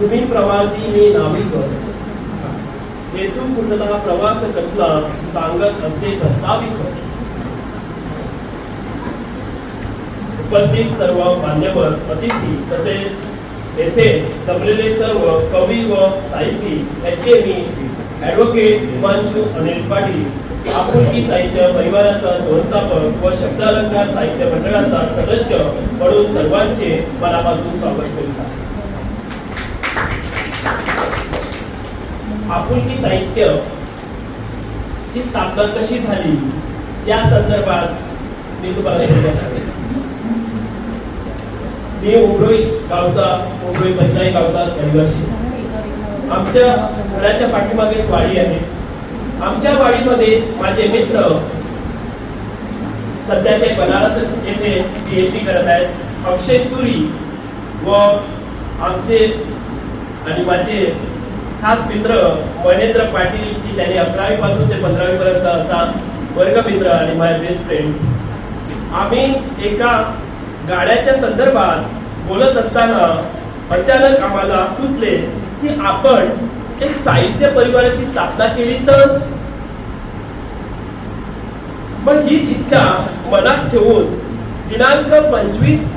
तुम्ही प्रवासी मी नाविक हेतू कुठला प्रवास कसला सांगत असते उपस्थित सर्व मान्यवर, अतिथी, तसेच येथे जमलेले सर्व कवी व साहित्यिक यांचे मी ॲडव्होकेट अनिल पाटील आपुलकी साहित्य परिवाराचा संस्थापक व शब्दालंकार साहित्य मंडळाचा सदस्य म्हणून सर्वांचे मनापासून स्वागत करीत आपुलकी साहित्य ही स्थापना कशी झाली? या संदर्भात मी तुम्हाला सांगितलं मी उमरोई गावचा उमरोई पंचायत गावचा रहिवासी. आमच्या घराच्या पाठीमागेच वाडी आहे. आमच्या वाडीमध्ये माझे मित्र सध्या ते बनारस येथे पीएच डी करत आहेत. अक्षय चुरी व आमचे आणि माझे खास मित्र महेंद्र पाटील की त्यांनी अकरावी पासून ते पंधरावी पर्यंत असा वर्गमित्र आणि माझे बेस्ट फ्रेंड आम्ही एका गाड्याच्या संदर्भात बोलत असताना अचानक आम्हाला सुचले की आपण एक साहित्य परिवाराची स्थापना केली तर? मग हीच इच्छा मनात ठेवून दिनांक पंचवीस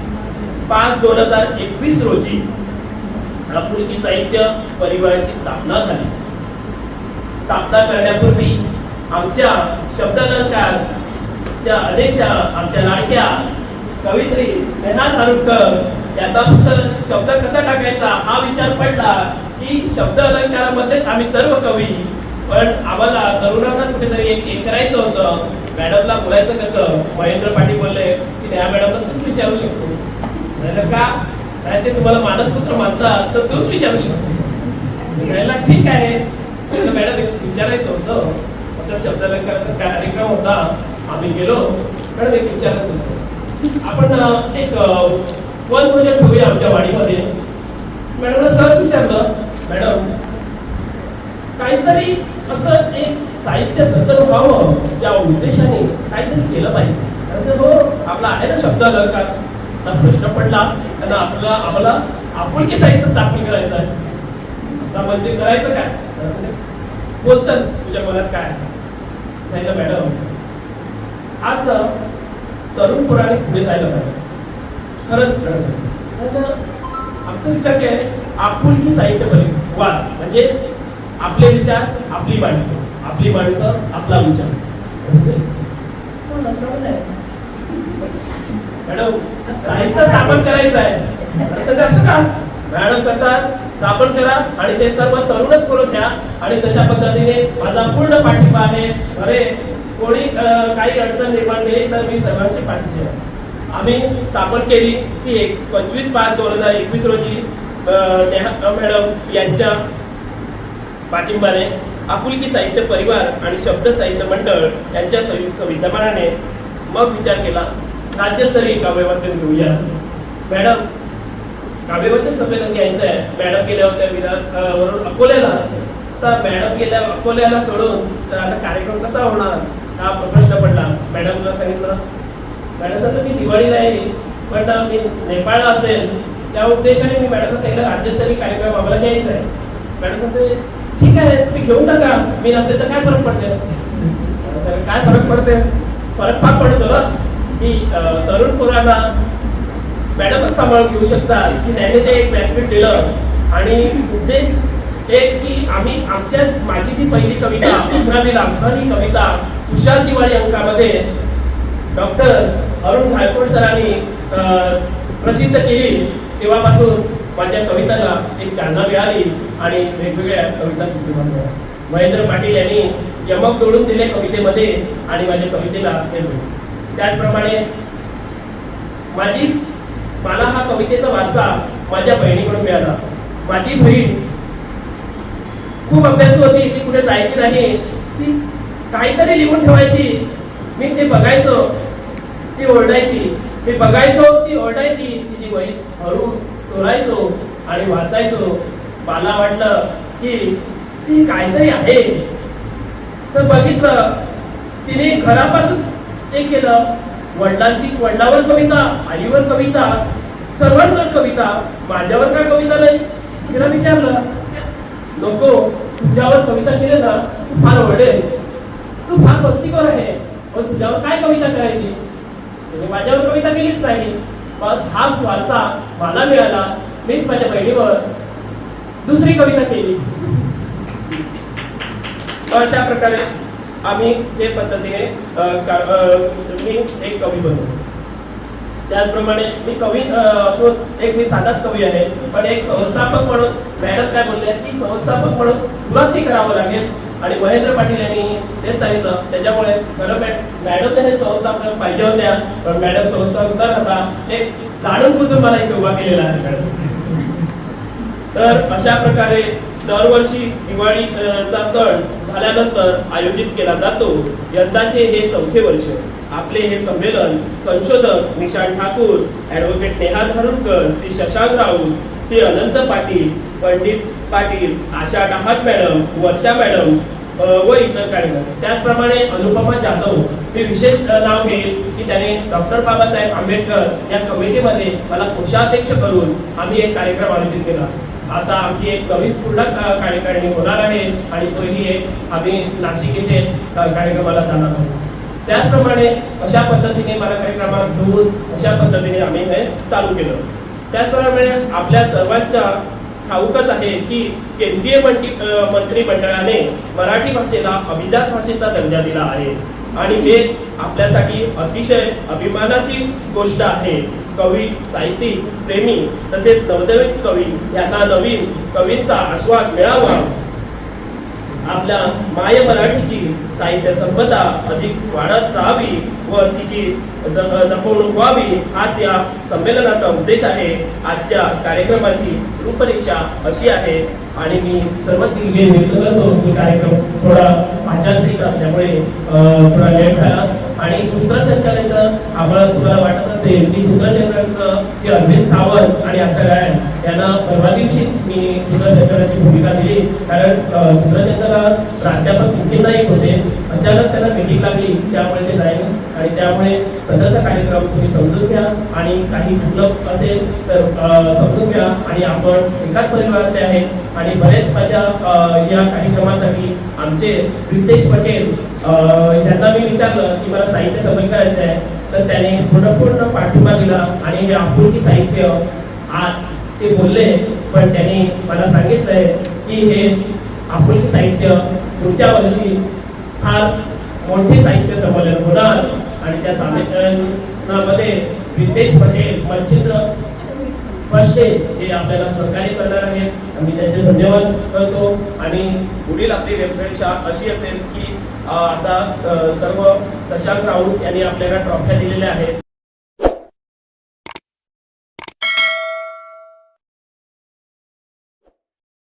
पाच दोन हजार एकवीस रोजी आपुलकी साहित्य परिवाराची स्थापना झाली. स्थापना करण्यापूर्वी आमच्या शब्दालंकार च्या आमच्या लाडक्या कवित्री नेहा धारुटकर यांना फक्त शब्द कसा टाकायचा हा विचार पडला की शब्द अलंकारामध्येच आम्ही सर्व कवी पण आम्हाला तरुणांना कुठेतरी एक करायचं होतं. मॅडमला बोलायचं कसं? महेंद्र पाटील बोलले की त्या मॅडमला तूच विचारू शकतो. का? नाही ते तुम्हाला मानसपुत्र मानतात तर तूच विचारू शकतो. म्हणायला ठीक आहे. मॅडम विचारायचं होतं. असं शब्दालंकाराचा कार्यक्रम होता. आम्ही गेलो. मॅडम एक विचारायचं होतं. आपण एक वन वनभोजन ठेवूया आमच्या वाडीमध्ये. मॅडमला सहज विचारलं मॅडम काहीतरी असं एक साहित्य जतन व्हावं या उद्देशाने काहीतरी केलं पाहिजे. म्हणजे हो आपला आहे ना शब्द अलंकार. आता प्रश्न पडला त्यांना आपला आम्हाला आपुलकी साहित्य स्थापन करायचं आहे. आता म्हणजे करायचं काय? बोल चल तुझ्या मनात काय सांगितलं मॅडम आज ना तरुण पुराणे पुढे जायला पाहिजे खरंच. आमचा विचार काय आपुलकी साहित्य परिवार म्हणजे आपले विचार आपली माणसं. आपली माणसं आपला विचार. हो, मॅडम साहित्य स्थापन करायचं आहे. असं का मॅडम सरकार स्थापन करा आणि ते सर्व तरुणच करून घ्या आणि तशा पद्धतीने माझा पूर्ण पाठिंबा आहे. अरे कोणी काही अडचण निर्माण केली तर मी सर्वांची पाठीशी आहे. आम्ही स्थापन केली ती एक पंचवीस पाच दोन हजार एकवीस रोजी अं, नेहा मॅडम यांच्या पाठिंबाने आपुलकी साहित्य परिवार आणि शब्द साहित्य मंडळ यांच्या संयुक्त विद्यमानाने मग विचार केला राज्यस्तरीय काव्यवाचन घेऊया. मॅडम काव्यवाचन संमेलन घ्यायचं आहे मॅडम गेल्या होत्या विधान वरून अकोल्याला तर मॅडम गेल्या अकोल्याला सोडून तर आता कार्यक्रम कसा होणार? हा प्रश्न पडला. मॅडमला सांगितलं मॅडम मी दिवाळीला येईल पण मी नेपाळला असेल त्या उद्देशाने मी मॅडमला सांगितलं राज्यस्तरीय कार्यक्रम आम्हाला घ्यायचा आहे. मॅडम म्हणते ठीक आहे तुम्ही घेऊ नका. मी नसेल तर काय फरक पडते काय फरक पडते फरक फार पडतो ना. की तरुण पोरांना मॅडमच सांभाळून घेऊ शकतात की त्याने ते एक व्यासपीठ दिलं आणि उद्देश एक की आम्ही आमच्या माझी जी पहिली कविता अकरावीला ही कविता तुषार दिवाळी अंकामध्ये डॉक्टर अरुण घायकोड सरांनी प्रसिद्ध केली. तेव्हापासून माझ्या कविताला एक चालना मिळाली आणि वेगवेगळ्या कविता सिद्ध महेंद्र पाटील यांनी यमक जोडून दिले कवितेमध्ये आणि माझ्या कवितेला हे त्याचप्रमाणे माझी मला हा कवितेचा वारसा माझ्या बहिणीकडून मिळाला. माझी बहीण खूप अभ्यास होती ती कुठे जायची नाही ती काहीतरी लिहून ठेवायची. मी ते बघायचो ती ओरडायची. मी बघायचो ती ओरडायची. तिची वही भरून चोरायचो आणि वाचायचो. मला वाटलं की ती काहीतरी आहे. तर बघितलं तिने घरापासून ते केलं. वडिलांची वडिलावर कविता आईवर कविता सर्वांवर कविता माझ्यावर काय कविता नाही? तिला विचारलं नको तुझ्यावर कविता केली ना तू फार ओरडेल तू फार मस्तीखोर आहे. पण तुझ्यावर काय कविता करायची? तिने माझ्यावर कविता केलीच नाही. बस हा वारसा मला मिळाला. मीच माझ्या बहिणीवर दुसरी कविता केली. अशा प्रकारे आम्ही जे पद्धतीने मी एक कवी बनलो त्याचप्रमाणे मी कवी असून एक मी साधाच कवी आहे. पण एक संस्थापक म्हणून मॅडम काय बोलले की संस्थापक म्हणून तुलाच हे करावं लागेल. आणि महेंद्र पाटील यांनी तेच सांगितलं. त्याच्यामुळे खरं मॅडमने हे संस्थापक पाहिजे होत्या पण मॅडम संस्थापक न राहता एक जाणून बुजून मला इथे उभा केलेला आहे मॅडम. तर अशा प्रकारे दरवर्षी दिवाळीचा सण झाल्यानंतर आयोजित केला जातो. यंदाचे हे चौथे वर्ष. आपले हे संमेलन संशोधक Nishant Thakur advocate Neha Dharurkar Shri Shashank Raut Shri Anant Patil Pandit Patil Asha Dahat madam Varsha madam व इतर कार्यक्रम त्याचप्रमाणे अनुपमा जाधव. मी विशेष नाव घेईल की त्याने डॉक्टर बाबासाहेब आंबेडकर या कमिटीमध्ये मला कोषाध्यक्ष करून आम्ही एक कार्यक्रम आयोजित केला. आता आमची एक कवी पूर्ण कार्यकारिणी होणार आहे आणि तोही एक आम्ही नाशिक येथे कार्यक्रमाला जाणार आहोत. त्याचप्रमाणे अशा पद्धतीने मला कार्यक्रमाला घेऊन अशा पद्धतीने आम्ही हे चालू केलं. त्याचप्रमाणे आपल्या सर्वांच्या ठाऊकच आहे की केंद्रीय मंत्री मंत्रिमंडळाने मराठी भाषेला अभिजात भाषेचा दर्जा दिला आहे. आणि हे आपल्यासाठी अतिशय अभिमानाची गोष्ट आहे. कवी साहित्यिक प्रेमी तसेच नवनवीन कवी यांना नवीन कवींचा आस्वाद मिळावा. आपल्या माय मराठीची साहित्य संपदा अधिक वाढत राहावी व तिची जपवणूक व्हावी हाच या संमेलनाचा उद्देश आहे. आजच्या कार्यक्रमाची रूपरेषा अशी आहे. आणि मी सर्व व्यक्त करतो की कार्यक्रम थोडा आचारसंहित असल्यामुळे थोडा लेट झाला. आणि सूत्रसंचालक आम्हाला तुम्हाला वाटत असेल की सूत्रसंचालक हे अरविंद सावंत आणि अक्षर गायन यांना परवा दिवशीच मी सूत्रसंचालनाची भूमिका दिली. कारण अं, प्राध्यापक निखिल नाईक होते. अचानक त्यांना मीटिंग लागली. त्यामुळे ते नाही आणि त्यामुळे सध्याचा कार्यक्रम तुम्ही समजून घ्या. आणि काही चुकलं असेल तर समजून घ्या. आणि आपण एकाच परिवारातले आहे आणि बरेच माझ्या या कार्यक्रमासाठी आमचे रितेश पटेल यांना मी विचारलं की मला साहित्य समज करायचं आहे तर त्याने पूर्ण पूर्ण पाठिंबा दिला. आणि हे आपुलकी साहित्य आज ते बोलले पण त्यांनी मला सांगितलंय की हे आपुलकी साहित्य पुढच्या वर्षी फार मोठे साहित्य संमेलन होणार. आणि त्या संमेलनामध्ये रितेश पटेल मच्छिंद्र फर्स्टे हे आपल्याला सहकार्य करणार आहेत. आम्ही त्यांचे धन्यवाद करतो. आणि पुढील आपली वेबसाईट अशी असेल की आता सर्व शशांक राऊत यांनी आपल्याला ट्रॉफ्या दिलेल्या आहेत.